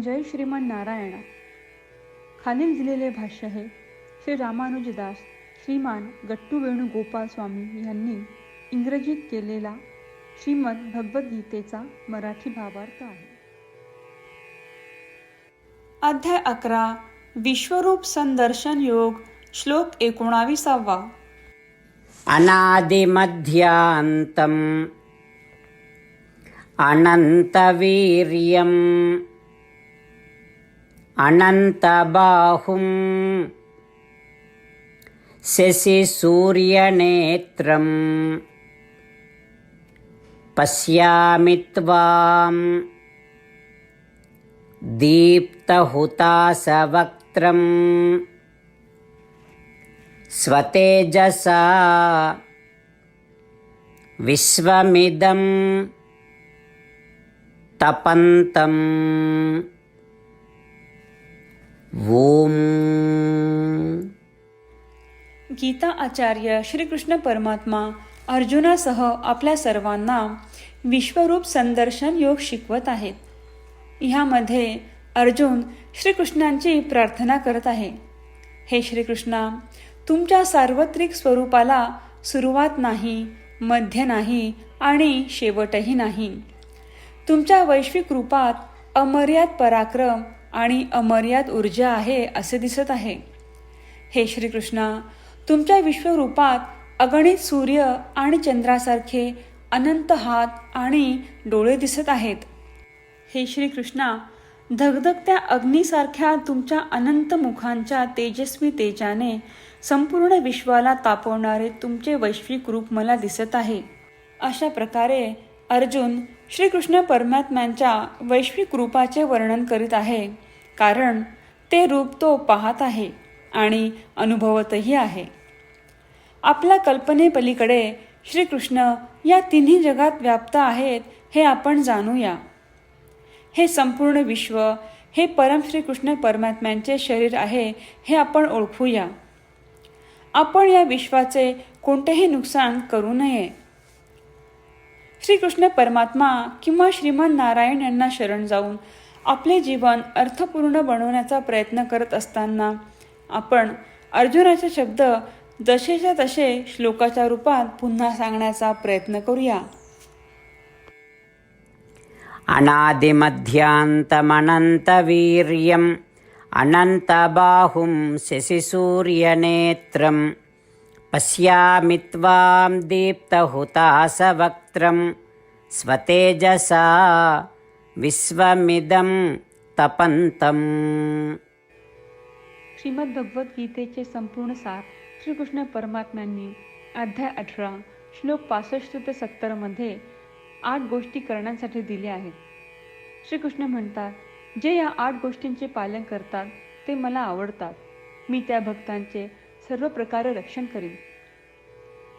जय श्रीमान नारायणा. खालील दिलेले भाष्य हे श्री रामानुजदास श्रीमान गट्टू वेणुगोपाल स्वामी यांनी इंग्रजीत केलेला श्रीमद भगवद्गीतेचा मराठी भावार्थ आहे. अध्याय अकरा. विश्वरूप संदर्शन योग श्लोक एकोणाविसावा. अनादिमध्यान्तम् अनन्तवीर्यम् अनन्तबाहुम्। शशिसूर्यनेत्रम् पश्यामि त्वाम्। दीप्तहुतासवक्त्रम् स्वतेजसा। विश्वमिदं तपन्तम् ओम. गीता आचार्य श्रीकृष्ण परमात्मा अर्जुनासह आपल्या सर्वांना विश्वरूप संदर्शन योग शिकवत आहेत. ह्यामध्ये अर्जुन श्रीकृष्णांची प्रार्थना करत आहे. हे श्रीकृष्णा तुमच्या सार्वत्रिक स्वरूपाला सुरुवात नाही मध्य नाही आणि शेवटही नाही. तुमच्या वैश्विक रूपात अमर्याद पराक्रम आणि अमर्याद ऊर्जा आहे असे दिसत आहे. हे श्रीकृष्णा तुमच्या विश्वरूपात अगणित सूर्य आणि चंद्रासारखे अनंत हात आणि डोळे दिसत आहेत. हे श्रीकृष्णा धगधगत्या अग्नीसारख्या तुमच्या अनंत मुखांच्या तेजस्वी तेजाने संपूर्ण विश्वाला तापवणारे तुमचे वैश्विक रूप मला दिसत आहे. अशा प्रकारे अर्जुन श्रीकृष्ण परमात्म्यांच्या वैश्विक रूपाचे वर्णन करीत आहे. कारण ते रूप तो पाहत आहे आणि अनुभवतही आहे. आपल्या कल्पनेपलीकडे श्रीकृष्ण या तिन्ही जगात व्याप्त आहेत हे आपण जाणूया. हे संपूर्ण विश्व हे परम श्रीकृष्ण परमात्म्यांचे शरीर आहे हे आपण ओळखूया. आपण या विश्वाचे कोणतेही नुकसान करू नये. श्रीकृष्ण परमात्मा किंवा श्रीमान नारायण यांना शरण जाऊन आपले जीवन अर्थपूर्ण बनवण्याचा प्रयत्न करत असताना आपण अर्जुनाचे शब्द जसेच्या तसे श्लोकाच्या रूपात पुन्हा सांगण्याचा प्रयत्न करूया. अनादिमध्यान्तमनन्तवीर्यम् अनन्तबाहुं शशिसूर्यनेत्रं पश्यामि त्वां दीप्तहुतासवक्त्रं स्वतेजसा विश्वमिदं तपन्तम् श्रीमद्भगवद्गीतेचे संपूर्ण सार श्रीकृष्ण परमात्म्यांनी अध्याय अठरा श्लोक पासष्ट ते सत्तरमध्ये आठ गोष्टी करण्यासाठी दिल्या आहेत. श्रीकृष्ण म्हणतात जे या आठ गोष्टींचे पालन करतात ते मला आवडतात. मी त्या भक्तांचे सर्व प्रकारे रक्षण करीन.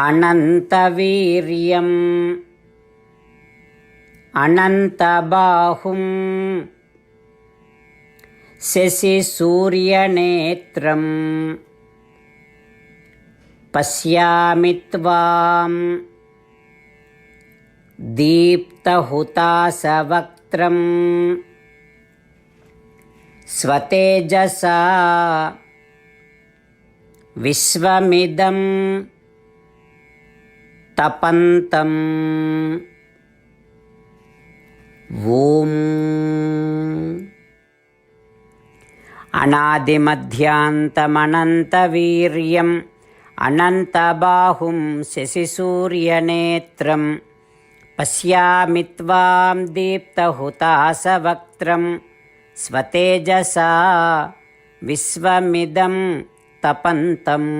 अनन्तवीर्यम् अनन्तबाहुम् शशिसूर्यनेत्रम् पश्यामि त्वाम् दीप्तहुतासवक्त्रम् स्वतेजसा विश्वमिदं तपन्तम् ॐ अनादिमध्यान्तमनन्तवीर्यम् अनन्तबाहुं शशिसूर्यनेत्रं पश्यामि त्वां दीप्तहुतासवक्त्रं स्वतेजसा विश्वमिदं तपन्तम्